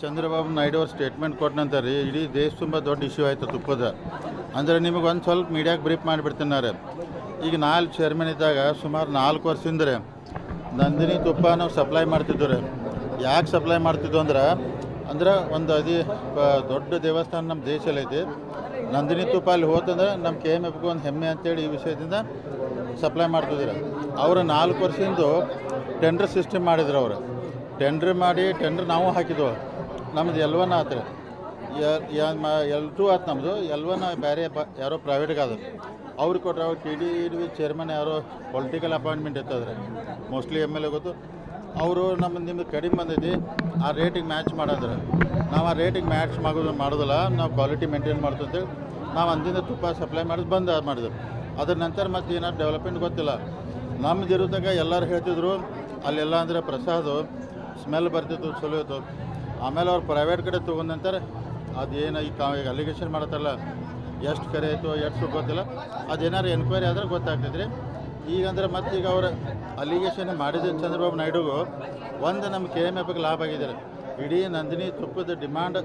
ಚಂದ್ರಬಾಬು ನಾಯ್ಡು ಅವ್ರ ಸ್ಟೇಟ್ಮೆಂಟ್ ಕೊಟ್ಟ ರೀ, ಇಡೀ ದೇಶ ತುಂಬ ದೊಡ್ಡ ಇಶ್ಯೂ ಆಯಿತು ತುಪ್ಪದ. ಅಂದರೆ ನಿಮಗೆ ಒಂದು ಸ್ವಲ್ಪ ಮೀಡಿಯಾಗೆ ಬ್ರೀಫ್ ಮಾಡಿಬಿಡ್ತಿದ್ದಾರೆ ಈಗ ನಾಲ್ಕು ಚೇರ್ಮನ್ ಇದ್ದಾಗ ಸುಮಾರು ನಾಲ್ಕು ವರ್ಷದಿಂದ ನಂದಿನಿ ತುಪ್ಪ ನಾವು ಸಪ್ಲೈ ಮಾಡ್ತಿದ್ದು ರೀ ಯಾಕೆ ಸಪ್ಲೈ ಮಾಡ್ತಿದ್ದು ಅಂದ್ರೆ ಅಂದ್ರೆ ಒಂದು ಅದಿ ದೊಡ್ಡ ದೇವಸ್ಥಾನ ನಮ್ಮ ದೇಶದಲ್ಲಿ ಐತಿ. ನಂದಿನಿ ತುಪ್ಪ ಅಲ್ಲಿ ಹೋತಂದ್ರೆ ನಮ್ಮ ಕೆ ಎಂ ಎಫ್ಗೆ ಒಂದು ಹೆಮ್ಮೆ ಅಂತೇಳಿ ಈ ವಿಷಯದಿಂದ ಸಪ್ಲೈ ಮಾಡ್ತಿದ್ರು ಅವರು ನಾಲ್ಕು ವರ್ಷದಿಂದ ಟೆಂಡರ್ ಸಿಸ್ಟಮ್ ಮಾಡಿದ್ರು ಅವರು. ಟೆಂಡ್ರ್ ಮಾಡಿ ಟೆಂಡ್ರ್ ನಾವು ಹಾಕಿದ್ವು. ನಮ್ದು ಎಲ್ವನ ಆತ್ರಿ. ಎಲ್ ಟು ಆತು ನಮ್ಮದು ಎಲ್ವನ ಬೇರೆ ಬ, ಯಾರೋ ಪ್ರೈವೇಟ್ಗೆ ಆದ್ರೆ ಅವ್ರಿಗೆ ಕೊಟ್ಟರೆ ಅವ್ರು ಟಿ ಡಿ ವಿ ಚೇರ್ಮನ್ ಯಾರೋ ಪೊಲಿಟಿಕಲ್ ಅಪಾಯಿಂಟ್ಮೆಂಟ್ ಇರ್ತದ್ರೆ ಮೋಸ್ಟ್ಲಿ ಎಂ ಎಲ್ ಎ ಗೊತ್ತು. ಅವರು ನಮ್ಮ ನಿಮ್ದು ಕಡಿಮೆ ಬಂದೈತಿ. ಆ ರೇಟಿಗೆ ಮ್ಯಾಚ್ ಮಾಡಿದ್ರೆ. ನಾವು ಆ ರೇಟಿಗೆ ಮ್ಯಾಚ್ ಮಾಡೋದು ಮಾಡೋದಿಲ್ಲ. ನಾವು ಕ್ವಾಲಿಟಿ ಮೇಂಟೈನ್ ಮಾಡ್ತಂತೇಳಿ ನಾವು ಅಂದಿಂದ ತುಪ್ಪ ಸಪ್ಲೈ ಮಾಡೋದು ಬಂದ್ ಮಾಡಿದ್ರು. ಅದ್ರ ನಂತರ ಮತ್ತೆ ಏನಾದ್ರು ಡೆವಲಪ್ಮೆಂಟ್ ಗೊತ್ತಿಲ್ಲ. ಇರೋದಾಗ ಎಲ್ಲರೂ ಹೇಳ್ತಿದ್ರು, ಅಲ್ಲೆಲ್ಲ ಅಂದರೆ ಪ್ರಸಾದ ಸ್ಮೆಲ್ ಬರ್ತಿತ್ತು, ಚಲೋ ಇತ್ತು. ಆಮೇಲೆ ಅವ್ರು ಪ್ರೈವೇಟ್ ಕಡೆ ತೊಗೊಂಡಂತಾರೆ ಅದೇನು ಈ ಈಗ ಅಲಿಗೇಷನ್ ಮಾಡತ್ತಲ್ಲ ಎಷ್ಟು ಕರೆ ಆಯಿತು, ಎಷ್ಟು ಗೊತ್ತಿಲ್ಲ. ಅದೇನಾರು ಎನ್ಕ್ವೈರಿ ಆದ್ರೆ ಗೊತ್ತಾಗ್ತೈತೆ ರೀ ಈಗಂದ್ರೆ ಮತ್ತೆ ಈಗ ಅವರು ಅಲಿಗೇಷನ್ ಮಾಡಿದ ಚಂದ್ರಬಾಬು ನಾಯ್ಡುಗೂ, ಒಂದು ನಮ್ಮ ಕೆ ಎಂ ಎಫ್ಗೆ ಲಾಭ ಆಗಿದ್ದಾರೆ. ಇಡೀ ನಂದಿನಿ ತುಪ್ಪದ ಡಿಮಾಂಡ್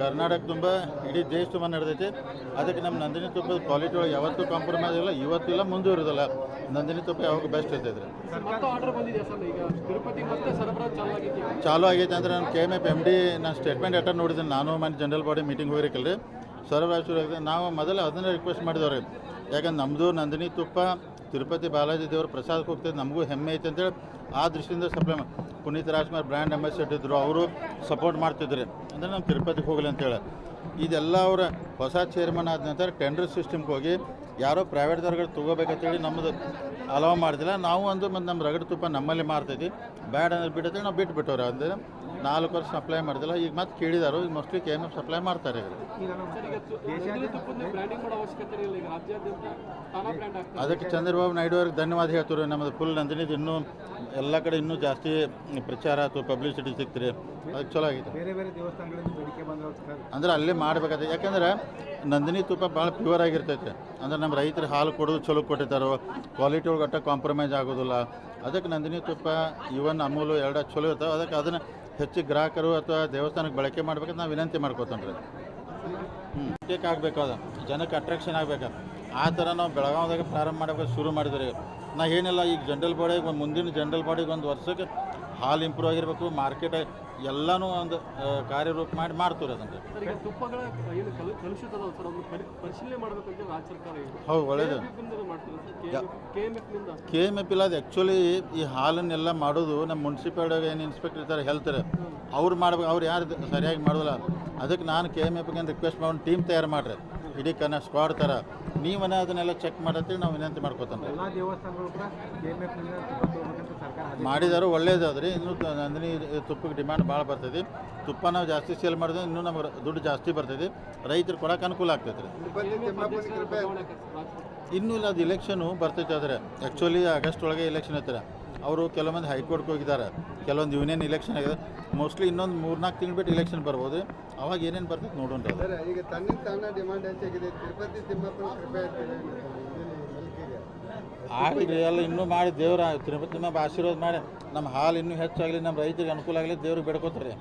ಕರ್ನಾಟಕ ತುಂಬ ಇಡೀ ದೇಶ ತುಂಬ ನಡೆದೈತಿ. ಅದಕ್ಕೆ ನಮ್ಮ ನಂದಿನಿ ತುಪ್ಪದ ಕ್ವಾಲಿಟಿ ಒಳಗೆ ಯಾವತ್ತೂ ಕಾಂಪ್ರಮೈಸ್ ಇಲ್ಲ ಇವತ್ತು ಇಲ್ಲ ಮುಂದೂ ಇರೋದಿಲ್ಲ. ನಂದಿನಿ ತುಪ್ಪ ಯಾವಾಗ ಬೆಸ್ಟ್ ಇರ್ತೈತೆ ರೀ ಆರ್ಡರ್ ಬಂದಿದೆ ಸರ್ ಈಗ? ತಿರುಪತಿ ಮತ್ತೆ ಸರಬರಾಜು ಚಾಲು ಆಗೈತಿ ಅಂದ್ರೆ ನಾನು K M F M D ನಾನು ಸ್ಟೇಟ್ಮೆಂಟ್ ಅಟೆಂಡ್ ನೋಡಿದ್ದೀನಿ. ನಾನು ಮನೆ ಜನರಲ್ ಬಾಡಿ ಮೀಟಿಂಗ್ ಹೋಗಿರಕಲ್ಲ ರೀ ಸರ್ವರಾಜ್ ನಾವು ಮೊದಲು ಅದನ್ನೇ ರಿಕ್ವೆಸ್ಟ್ ಮಾಡಿದವ್ರಿ. ಯಾಕಂದ್ರೆ ನಮ್ಮದು ನಂದಿನಿ ತುಪ್ಪ ತಿರುಪತಿ ಬಾಲಾಜಿ ದೇವ್ರ ಪ್ರಸಾದಕ್ಕೆ ಹೋಗ್ತೈತೆ. ನಮಗೂ ಹೆಮ್ಮೆ ಐತೆ ಅಂತೇಳಿ ಆ ದೃಷ್ಟಿಯಿಂದ ಸಪ್ಲೈ ಮಾ ಪುನೀತ್ ರಾಜ್ಕುಮಾರ್ ಬ್ರ್ಯಾಂಡ್ ಅಂಬಾಸಿಡರ್ ಇದ್ದರು ಅವರು ಸಪೋರ್ಟ್ ಮಾಡ್ತಿದ್ರು ಅಂದ್ರೆ ನಮ್ಮ ತಿರುಪತಿಗೆ ಹೋಗಲಿ ಅಂತೇಳಿ ಇದೆಲ್ಲ ಅವರ ಹೊಸ ಚೇರ್ಮನ್ ಆದ ನಂತರ ಟೆಂಡರ್ ಸಿಸ್ಟಮ್ಗೆ ಹೋಗಿ ಯಾರೋ ಪ್ರೈವೇಟ್ದವ್ರಿಗೆ ತೊಗೋಬೇಕಂತೇಳಿ ನಮ್ಮದು ಅಲವ್ ಮಾಡಿದಿಲ್ಲ. ನಾವು ಒಂದು ಮತ್ತು ನಮ್ಮ ರಗಡ್ ತುಪ್ಪ ನಮ್ಮಲ್ಲಿ ಮಾರ್ತೈತಿ ಬ್ಯಾಡ್ ಅಂದ್ರೆ ಬಿಡತ್ತೆ, ನಾವು ಬಿಟ್ಟು ಬಿಟ್ಟವ್ರೆ ಅಂದರೆ ನಾಲ್ಕು ವರ್ಷ ಸಪ್ಲೈ ಮಾಡಿದಿಲ್ಲ. ಈಗ ಮತ್ತೆ ಕೇಳಿದಾರು, ಈಗ mostly K M F supply ಮಾಡ್ತಾರೆ ಅದಕ್ಕೆ ಚಂದ್ರಬಾಬು ನಾಯ್ಡು ಅವ್ರಿಗೆ ಧನ್ಯವಾದ ಹೇಳ್ತಾರೆ ನಮ್ಮದು ಫುಲ್ ನಂದಿನಿದು ಇನ್ನೂ ಎಲ್ಲ ಕಡೆ ಇನ್ನೂ ಜಾಸ್ತಿ ಪ್ರಚಾರ ಅಥವಾ ಪಬ್ಲಿಸಿಟಿ ಸಿಕ್ತಿರಿ ಅದು ಚಲೋ ಆಗಿತ್ತು ಬೇರೆ ಬೇರೆ ದೇವಸ್ಥಾನಗಳಿಂದ ಬೇಡಿಕೆ ಅಂದ್ರೆ ಅಲ್ಲೇ ಮಾಡ್ಬೇಕಾದ್ರೆ ಯಾಕಂದ್ರೆ ನಂದಿನಿ ತುಪ್ಪ ಭಾಳ ಪ್ಯೂರ್ ಆಗಿರ್ತೈತೆ. ಅಂದ್ರೆ ನಮ್ಮ ರೈತರು ಹಾಲು ಕೊಡೋದು ಚಲೋ ಕೊಟ್ಟಿರ್ತಾರೋ ಕ್ವಾಲಿಟಿ ಒಳಗೆ ಅಟ್ಟ ಕಾಂಪ್ರಮೈಸ್ ಆಗೋದಿಲ್ಲ. ಅದಕ್ಕೆ ನಂದಿನಿ ತುಪ್ಪ ಇವನ್ ಅಮೂಲು ಎರಡ ಚಲೋ ಇರ್ತಾವೆ. ಅದಕ್ಕೆ ಅದನ್ನು ಹೆಚ್ಚು ಗ್ರಾಹಕರು ಅಥವಾ ದೇವಸ್ಥಾನಕ್ಕೆ ಬಳಕೆ ಮಾಡ್ಬೇಕಂತ ನಾವು ವಿನಂತಿ ಮಾಡ್ಕೊತಾನೆ ರೀ ಹ್ಞೂ ಟೇಕ್ ಆಗಬೇಕು ಅದು. ಜನಕ್ಕೆ ಅಟ್ರಾಕ್ಷನ್ ಆಗ್ಬೇಕು. ಆ ಥರ ನಾವು ಬೆಳಗಾವ್ದಾಗ ಪ್ರಾರಂಭ ಮಾಡಬೇಕು ಶುರು ಮಾಡಿದ್ರಿ ನಾ ಏನಿಲ್ಲ ಈಗ ಜನರಲ್ ಬಾಡಿಗೆ ಮುಂದಿನ ಜನರಲ್ ಬಾಡಿಗೆ ಒಂದು ವರ್ಷಕ್ಕೆ ಹಾಲು ಇಂಪ್ರೂವ್ ಆಗಿರಬೇಕು ಮಾರ್ಕೆಟ್ ಎಲ್ಲನೂ ಒಂದು ಕಾರ್ಯರೂಪ ಮಾಡಿ ಮಾಡ್ತೀವಿ ಅದನ್ನು. ಸರ್ ಈಗ ತುಪ್ಪಗಳ ಏನು ಕಲು ಕಲುಷಿತ ಅದಾವ ಸರ್ ಅದನ್ನು ಪರಿ ಪರಿಶೀಲನೆ ಮಾಡಬೇಕಂತ ರಾಜ್ಯ ಸರ್ಕಾರ ಈಗ ಹೌದು ಒಳ್ಳೇದು. ಮಾಡ್ತಾರೆ ಕೆ ಎಂ ಎಫ್ನಿಂದ? ಕೆ ಎಂ ಎಫ್ ಇಲ್ಲ ಅದು ಆ್ಯಕ್ಚುಲಿ ಈ ಹಾಲನ್ನೆಲ್ಲ ಮಾಡೋದು ನಮ್ಮ ಮುನ್ಸಿಪಾಲ್ಟಿಯಾಗ ಏನು ಇನ್ಸ್ಪೆಕ್ಟರ್ ಇರ್ತಾರೆ ಹೇಳ್ತಾರೆ. ಅವ್ರು ಮಾಡ್ಬೇಕು ಅವ್ರು ಯಾರು ಸರಿಯಾಗಿ ಮಾಡೋದಿಲ್ಲ. ಅದಕ್ಕೆ ನಾನು ಕೆ ಎಂ ಎಫ್ಗೆ ರಿಕ್ವೆಸ್ಟ್ ಮಾಡಿ ಟೀಮ್ ತಯಾರು ಮಾಡ್ರಿ. ಇಡೀ ಕನ್ನ ಸ್ಕ್ವಾಡ್ ಥರ ನೀವನ್ನ ಅದನ್ನೆಲ್ಲ ಚೆಕ್ ಮಾಡತ್ತೀವಿ ನಾವು ವಿನಂತಿ ಮಾಡ್ಕೋತಾನೆ ಎಲ್ಲ ದೇವಸ್ಥಾನಗಳು ಕೂಡ ಕೆ ಎಂ ಮಾಡಿದಾರು ಒಳ್ಳೇದಾದ್ರಿ. ಇನ್ನು ನಂದಿನಿ ತುಪ್ಪಕ್ಕೆ ಡಿಮ್ಯಾಂಡ್ ಭಾಳ ಬರ್ತೈತಿ. ತುಪ್ಪ ನಾವು ಜಾಸ್ತಿ ಸೇಲ್ ಮಾಡಿದ್ರೆ ಇನ್ನೂ ನಮ್ಗೆ ದುಡ್ಡು ಜಾಸ್ತಿ ಬರ್ತೈತಿ. ರೈತರು ಕೊಡೋಕೆ ಅನುಕೂಲ ಆಗ್ತೈತೆ ರೀ ಇನ್ನೂ ಇಲ್ಲ, ಅದು ಇಲೆಕ್ಷನು ಬರ್ತೈತೆ ಆದರೆ. ಆ್ಯಕ್ಚುಲಿ ಆಗಸ್ಟ್ ಒಳಗೆ ಇಲೆಕ್ಷನ್ ಐತಾರೆ. ಅವರು ಕೆಲವೊಂದು ಹೈಕೋರ್ಟ್ಗೆ ಹೋಗಿದ್ದಾರೆ. ಕೆಲವೊಂದು ಯೂನಿಯನ್ ಇಲೆಕ್ಷನ್ ಆಗಿದೆ. ಮೋಸ್ಟ್ಲಿ ಇನ್ನೊಂದು ಮೂರ್ನಾಲ್ಕು ತಿಂಗಳು ಬಿಟ್ಟು ಇಲೆಕ್ಷನ್ ಬರ್ಬೋದು. ಅವಾಗ ಏನೇನು ಬರ್ತೈತೆ ನೋಡೋಣ. ಈಗ ತನ್ನ ತಾನ ಡಿಮಾಂಡ್ ಹೆಚ್ಚಾಗಿದೆ. ತಿರುಪತಿ ಆಗಲಿ ಎಲ್ಲ ಇನ್ನೂ ಮಾಡಿ ದೇವ್ರ ತಿರುಪತಿ ಆಶೀರ್ವಾದ ಮಾಡಿ. ನಮ್ಮ ಹಾಲು ಇನ್ನೂ ಹೆಚ್ಚಾಗಲಿ ನಮ್ಮ ರೈತರಿಗೆ ಅನುಕೂಲ ಆಗಲಿ ದೇವ್ರಿಗೆ ಬೇಡ್ಕೋತಾರೆ.